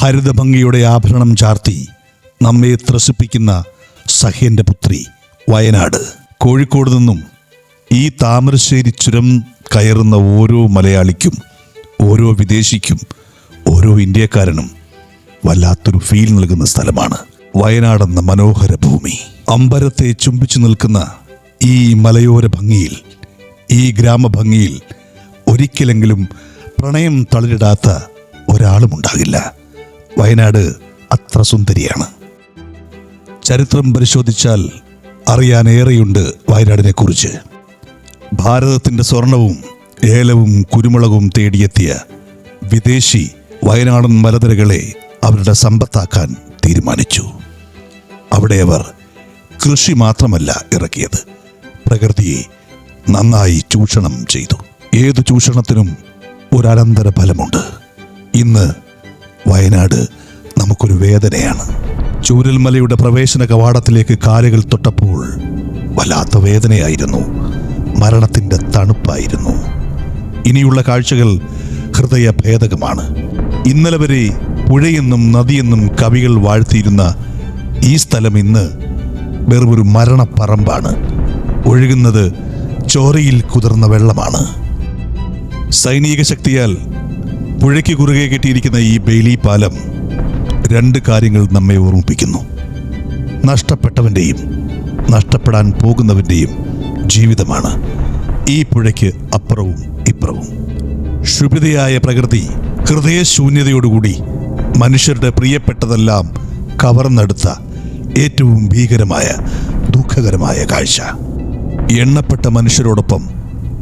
ഹരിതഭംഗിയുടെ ആഭരണം ചാർത്തി നമ്മെ ത്രസിപ്പിക്കുന്ന സഹ്യന്റെ പുത്രി വയനാട്. കോഴിക്കോട് നിന്നും ഈ താമരശ്ശേരി ചുരം കയറുന്ന ഓരോ മലയാളിക്കും ഓരോ വിദേശിക്കും ഓരോ ഇന്ത്യക്കാരനും വല്ലാത്തൊരു ഫീൽ നൽകുന്ന സ്ഥലമാണ് വയനാടെന്ന മനോഹര ഭൂമി. അമ്പരത്തെ ചുംബിച്ചു നിൽക്കുന്ന ഈ മലയോര ഭംഗിയിൽ ഈ ഗ്രാമഭംഗിയിൽ ഒരിക്കലെങ്കിലും പ്രണയം തളിരിടാത്ത ഒരാളുമുണ്ടാകില്ല. വയനാട് അത്ര സുന്ദരിയാണ്. ചരിത്രം പരിശോധിച്ചാൽ അറിയാനേറെയുണ്ട് വയനാടിനെ കുറിച്ച് ഭാരതത്തിന്റെ സ്വർണവും ഏലവും കുരുമുളകും തേടിയെത്തിയ വിദേശി വയനാടൻ മലനിരകളെ അവരുടെ സമ്പത്താക്കാൻ തീരുമാനിച്ചു. അവിടെ അവർ കൃഷി മാത്രമല്ല ഇറക്കിയത്. പ്രകൃതിയെ നന്നായി ചൂഷണം ചെയ്തു. ഏതു ചൂഷണത്തിനും ഒരനന്തര ഫലമുണ്ട് ഇന്ന് വയനാട് നമുക്കൊരു വേദനയാണ്. ചൂരൽമലയുടെ പ്രവേശന കവാടത്തിലേക്ക് കാലുകൾ തൊട്ടപ്പോൾ വല്ലാത്ത വേദനയായിരുന്നു. മരണത്തിന്റെ തണുപ്പായിരുന്നു. ഇനിയുള്ള കാഴ്ചകൾ ഹൃദയഭേദകമാണ്. ഇന്നലെ വരെ പുഴയെന്നും നദിയെന്നും കവികൾ വാഴ്ത്തിയിരുന്ന ഈ സ്ഥലം ഇന്ന് വെറുമൊരു മരണപ്പറമ്പാണ്. ഒഴുകുന്നത് ചോരയിൽ കുതിർന്ന വെള്ളമാണ്. സൈനിക ശക്തിയാൽ പുഴയ്ക്ക് കുറുകെ കെട്ടിയിരിക്കുന്ന ഈ ബെയിലി പാലം രണ്ട് കാര്യങ്ങൾ നമ്മെ ഓർമ്മിപ്പിക്കുന്നു. നഷ്ടപ്പെട്ടവന്റെയും നഷ്ടപ്പെടാൻ പോകുന്നവന്റെയും ജീവിതമാണ് ഈ പുഴയ്ക്ക് അപ്പുറവും ഇപ്പുറവും. ക്ഷുഭിതയായ പ്രകൃതി ഹൃദയശൂന്യതയോടുകൂടി മനുഷ്യരുടെ പ്രിയപ്പെട്ടതെല്ലാം കവർന്നെടുത്ത ഏറ്റവും ഭീകരമായ ദുഃഖകരമായ കാഴ്ച. എണ്ണപ്പെട്ട മനുഷ്യരോടൊപ്പം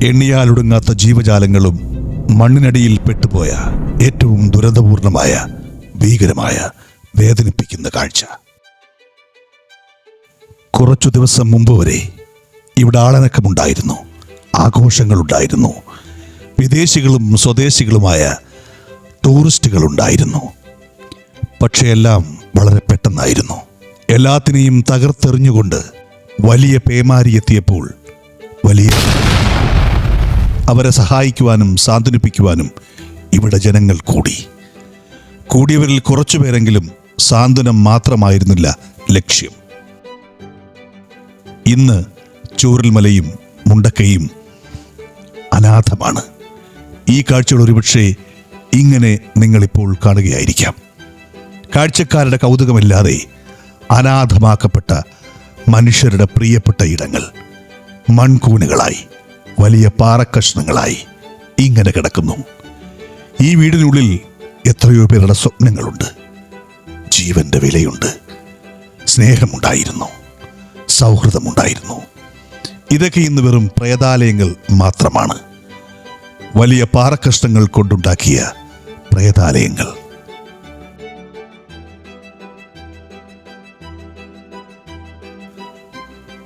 എണ്ണിയാലൊടുങ്ങാത്ത ജീവജാലങ്ങളും മണ്ണിനടിയിൽ പെട്ടുപോയ ഏറ്റവും ദുരന്തപൂർണമായ ഭീകരമായ വേദനിപ്പിക്കുന്ന കാഴ്ച. കുറച്ചു ദിവസം മുമ്പ് വരെ ഇവിടെ ആളനക്കമുണ്ടായിരുന്നു. ആഘോഷങ്ങളുണ്ടായിരുന്നു. വിദേശികളും സ്വദേശികളുമായ ടൂറിസ്റ്റുകളുണ്ടായിരുന്നു. പക്ഷേ എല്ലാം വളരെ പെട്ടെന്നായിരുന്നു. എല്ലാത്തിനെയും തകർത്തെറിഞ്ഞുകൊണ്ട് വലിയ പേമാരി എത്തിയപ്പോൾ വലിയ അവരെ സഹായിക്കുവാനും സാന്ത്വനിപ്പിക്കുവാനും ഇവിടെ ജനങ്ങൾ കൂടി. കൂടിയവരിൽ കുറച്ചുപേരെങ്കിലും സാന്ത്വനം മാത്രമായിരുന്നില്ല ലക്ഷ്യം. ഇന്ന് ചൂരൽമലയും മുണ്ടക്കയും അനാഥമാണ്. ഈ കാഴ്ചകൾ ഒരുപക്ഷെ ഇങ്ങനെ നിങ്ങളിപ്പോൾ കാണുകയായിരിക്കാം. കാഴ്ചക്കാരുടെ കൗതുകമില്ലാതെ അനാഥമാക്കപ്പെട്ട മനുഷ്യരുടെ പ്രിയപ്പെട്ട ഇടങ്ങൾ മൺകൂനുകളായി വലിയ പാറക്കഷ്ണങ്ങളായി ഇങ്ങനെ കിടക്കുന്നു. ഈ വീടിനുള്ളിൽ എത്രയോ പേരുടെ സ്വപ്നങ്ങളുണ്ട്. ജീവന്റെ വിലയുണ്ട്. സ്നേഹമുണ്ടായിരുന്നു. സൗഹൃദമുണ്ടായിരുന്നു. ഇതൊക്കെ ഇന്ന് വെറും പ്രേതാലയങ്ങൾ മാത്രമാണ്. വലിയ പാറക്കഷ്ണങ്ങൾ കൊണ്ടുണ്ടാക്കിയ പ്രേതാലയങ്ങൾ.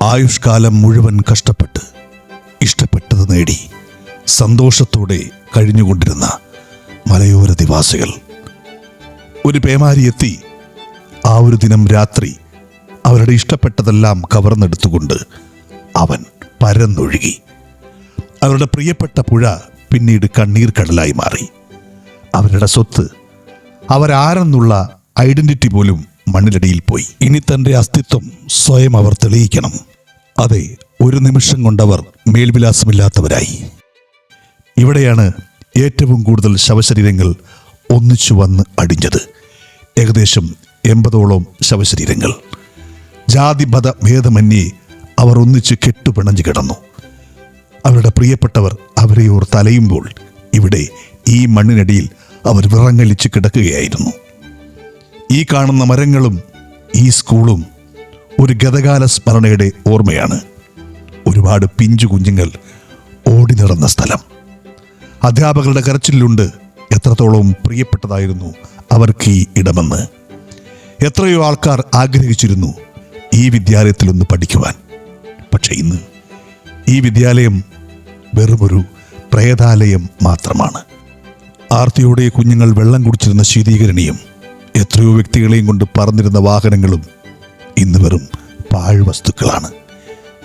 ആയുഷ്കാലം മുഴുവൻ കഷ്ടപ്പെട്ട് സന്തോഷത്തോടെ കഴിഞ്ഞുകൊണ്ടിരുന്ന മലയോര നിവാസികൾ. ഒരു പേമാരി എത്തി ആ ഒരു ദിനം രാത്രി അവരുടെ ഇഷ്ടപ്പെട്ടതെല്ലാം കവർന്നെടുത്തുകൊണ്ട് അവൻ പരന്നൊഴുകി. അവരുടെ പ്രിയപ്പെട്ട പുഴ പിന്നീട് കണ്ണീർ കടലായി മാറി. അവരുടെ സ്വത്ത് അവരാരെന്നുള്ള ഐഡന്റിറ്റി പോലും മണ്ണിലടിയിൽ പോയി. ഇനി തന്റെ അസ്തിത്വം സ്വയം അവർ തെളിയിക്കണം. അതെ ഒരു നിമിഷം കൊണ്ടവർ മേൽവിലാസമില്ലാത്തവരായി. ഇവിടെയാണ് ഏറ്റവും കൂടുതൽ ശവശരീരങ്ങൾ ഒന്നിച്ചു വന്ന് അടിഞ്ഞത്. ഏകദേശം എൺപതോളം ശവശരീരങ്ങൾ. ജാതി മത ഭേദമന്യേ അവർ ഒന്നിച്ച് കെട്ടുപിണഞ്ഞു കിടന്നു. അവരുടെ പ്രിയപ്പെട്ടവർ അവരെ ഓർ തലയുമ്പോൾ ഇവിടെ ഈ മണ്ണിനടിയിൽ അവർ വിറങ്ങലിച്ച് കിടക്കുകയായിരുന്നു. ഈ കാണുന്ന മരങ്ങളും ഈ സ്കൂളും ഒരു ഗതകാല സ്മരണയുടെ ഓർമ്മയാണ്. ഒരുപാട് പിഞ്ചു കുഞ്ഞുങ്ങൾ ഓടി നടന്ന സ്ഥലം. അധ്യാപകരുടെ കരച്ചിലുണ്ട്. എത്രത്തോളം പ്രിയപ്പെട്ടതായിരുന്നു അവർക്ക് ഈ ഇടമെന്ന്. എത്രയോ ആൾക്കാർ ആഗ്രഹിച്ചിരുന്നു ഈ വിദ്യാലയത്തിൽ ഒന്ന് പഠിക്കുവാൻ. പക്ഷേ ഇന്ന് ഈ വിദ്യാലയം വെറുമൊരു പ്രേതാലയം മാത്രമാണ്. ആർത്തിയോടെ കുഞ്ഞുങ്ങൾ വെള്ളം കുടിച്ചിരുന്ന ശീതീകരണിയും എത്രയോ വ്യക്തികളെയും കൊണ്ട് പറന്നിരുന്ന വാഹനങ്ങളും ഇന്ന് വെറും പാഴ്വസ്തുക്കളാണ്.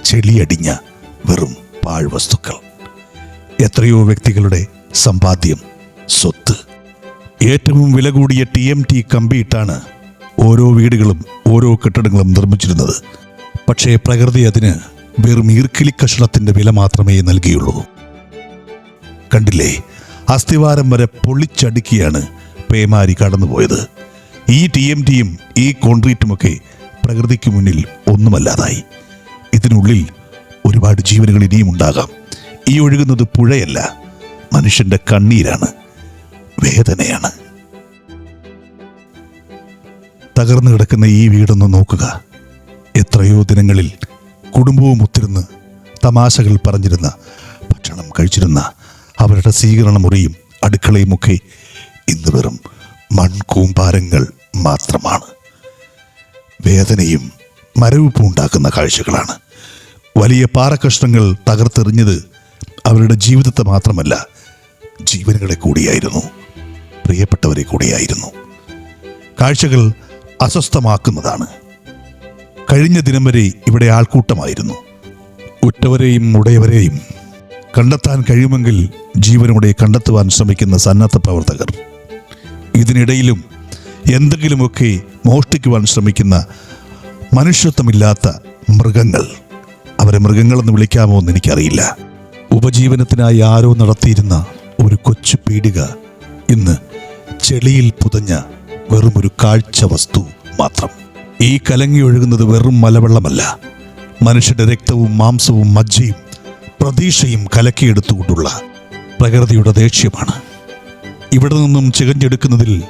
ചെളിയടിഞ്ഞ വെറും പാഴ്വസ്തുക്കൾ. എത്രയോ വ്യക്തികളുടെ സമ്പാദ്യം സ്വത്ത്. ഏറ്റവും വില കൂടിയ ടി എം ടി കമ്പിയിട്ടാണ് ഓരോ വീടുകളും ഓരോ കെട്ടിടങ്ങളും നിർമ്മിച്ചിരുന്നത്. പക്ഷേ പ്രകൃതി അതിന് വെറും ഈർക്കിലി കഷണത്തിന്റെ വില മാത്രമേ നൽകിയുള്ളൂ. കണ്ടില്ലേ അസ്ഥിവാരം വരെ പൊളിച്ചടുക്കിയാണ് പേമാരി കടന്നുപോയത്. ഈ ടി എം ടിയും ഈ കോൺക്രീറ്റുമൊക്കെ പ്രകൃതിക്ക് മുന്നിൽ ഒന്നുമല്ലാതായി. ഇതിനുള്ളിൽ ഒരുപാട് ജീവനുകൾ ഇനിയും ഉണ്ടാകാം. ഈ ഒഴുകുന്നത് പുഴയല്ല. മനുഷ്യന്റെ കണ്ണീരാണ്. വേദനയാണ്. തകർന്നു കിടക്കുന്ന ഈ വീടൊന്ന് നോക്കുക. എത്രയോ ദിനങ്ങളിൽ കുടുംബവും ഒത്തിരുന്ന് തമാശകൾ പറഞ്ഞിരുന്ന ഭക്ഷണം കഴിച്ചിരുന്ന അവരുടെ സ്വീകരണ മുറിയും അടുക്കളയുമൊക്കെ ഇന്ന് വെറും മൺകൂമ്പാരങ്ങൾ മാത്രമാണ്. വേദനയും മരവിപ്പും ഉണ്ടാക്കുന്ന കാഴ്ചകളാണ്. വലിയ പാറക്കഷ്ണങ്ങൾ തകർത്തെറിഞ്ഞത് അവരുടെ ജീവിതത്തെ മാത്രമല്ല ജീവനുകളെ കൂടിയായിരുന്നു പ്രിയപ്പെട്ടവരെ കൂടിയായിരുന്നു. കാഴ്ചകൾ അസ്വസ്ഥമാക്കുന്നതാണ്. കഴിഞ്ഞ ദിനം വരെ ഇവിടെ ആൾക്കൂട്ടമായിരുന്നു. ഉറ്റവരെയും ഉടയവരെയും കണ്ടെത്താൻ കഴിയുമെങ്കിൽ ജീവനോടെ കണ്ടെത്തുവാൻ ശ്രമിക്കുന്ന സന്നദ്ധ പ്രവർത്തകർ ഇതിനിടയിലും എന്തെങ്കിലുമൊക്കെ മോഷ്ടിക്കുവാൻ ശ്രമിക്കുന്ന മനുഷ്യത്വമില്ലാത്ത മൃഗങ്ങൾ അവരെ മൃഗങ്ങളെന്ന് വിളിക്കാമോ എന്ന് എനിക്കറിയില്ല. ഉപജീവനത്തിനായി ആരോ നടത്തിയിരുന്ന ഒരു കൊച്ചു പീടിക ഇന്ന് ചെളിയിൽ പുതഞ്ഞ വെറും ഒരു കാഴ്ച വസ്തു മാത്രം. ഈ കലങ്ങി ഒഴുകുന്നത് വെറും മലവെള്ളമല്ല. മനുഷ്യന്റെ രക്തവും മാംസവും മജ്ജയും പ്രതീക്ഷയും കലക്കിയെടുത്തുകൊണ്ടുള്ള പ്രകൃതിയുടെ ദേഷ്യമാണ്. ഇവിടെ നിന്നും ചികഞ്ഞെടുക്കുന്നതിൽ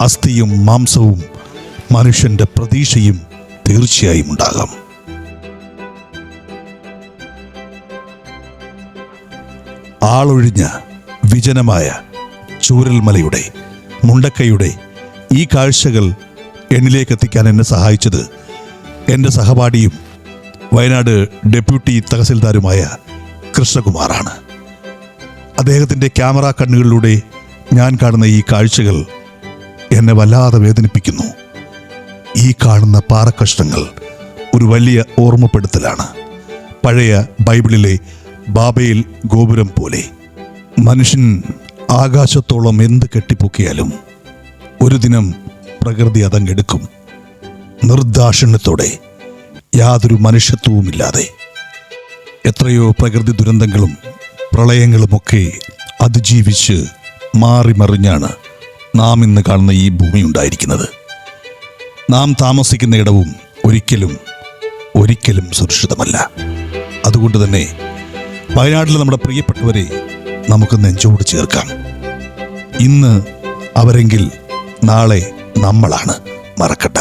അസ്ഥിയും മാംസവും മനുഷ്യന്റെ പ്രതീക്ഷയും തീർച്ചയായും ഉണ്ടാകാം. ആളൊഴിഞ്ഞ വിജനമായ ചൂരൽമലയുടെ മുണ്ടക്കയുടെ ഈ കാഴ്ചകൾ എന്നിലേക്ക് എത്തിക്കാൻ എന്നെ സഹായിച്ചത് എന്റെ സഹപാഠിയും വയനാട് ഡെപ്യൂട്ടി തഹസിൽദാരുമായ കൃഷ്ണകുമാറാണ്. അദ്ദേഹത്തിന്റെ ക്യാമറ കണ്ണുകളിലൂടെ ഞാൻ കാണുന്ന ഈ കാഴ്ചകൾ എന്നെ വല്ലാതെ വേദനിപ്പിക്കുന്നു. ഈ കാണുന്ന പാറക്കഷ്ണങ്ങൾ ഒരു വലിയ ഓർമ്മപ്പെടുത്തലാണ്. പഴയ ബൈബിളിലെ ബാബയിൽ ഗോപുരം പോലെ. മനുഷ്യൻ ആകാശത്തോളം എന്ത് കെട്ടിപ്പൊക്കിയാലും ഒരു ദിനം പ്രകൃതി അതങ്ങെടുക്കും. നിർദാക്ഷിണ്യത്തോടെ യാതൊരു മനുഷ്യത്വവുമില്ലാതെ. എത്രയോ പ്രകൃതി ദുരന്തങ്ങളും പ്രളയങ്ങളുമൊക്കെ അതിജീവിച്ച് മാറി മറിഞ്ഞാണ് നാം ഇന്ന് കാണുന്ന ഈ ഭൂമി ഉണ്ടായിരിക്കുന്നത്. നാം താമസിക്കുന്ന ഇടവും ഒരിക്കലും ഒരിക്കലും സുരക്ഷിതമല്ല. അതുകൊണ്ട് തന്നെ വയനാട്ടിലെ നമ്മുടെ പ്രിയപ്പെട്ടവരെ നമുക്ക് നെഞ്ചോട് ചേർക്കാം. ഇന്ന് അവരെങ്കിൽ നാളെ നമ്മളാണ് മറക്കട്ട.